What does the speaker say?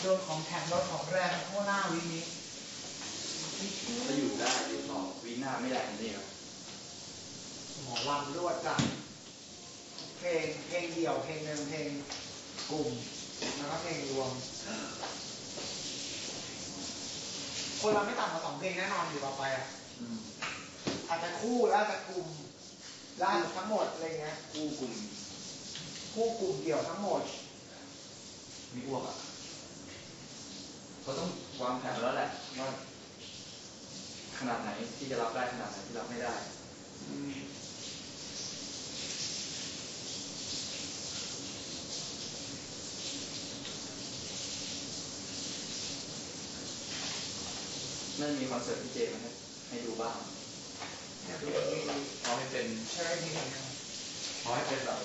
แถมรถของแรงเข้าหน้าวินิจะอยู่ได้อยู่ต่อวิหน้าไม่ได้ทันทีครับหมอลำรวดจ้ะเพลงเพลงเดี่ยวเพลงหนึ่งเพลงกลุ่มแล้วก็เพลงรวม คนเราไม่ต่ำกว่าสองเพลงแน่นอนอยู่ต่อไปอะอืมอาจจะคู่แล้วอาจจะกลุ่มแล้วอาจจะทั้งหมดอะไรเงี้ยคู่กลุ่มคู่กลุ่มเดี่ยวทั้งหมด มีอ้วกอะ เขาต้องวางแผนแล้วแหละว่าขนาดไหนที่จะรับได้ขนาดไหนที่รับไม่ได้น่าจะมีคอนเสิร์ตพี่เจมาให้ให้ดูบ้างเนี่ยเพลงนี้พอให้เป็นใช่เพลงนี้พอให้เป็นแบบ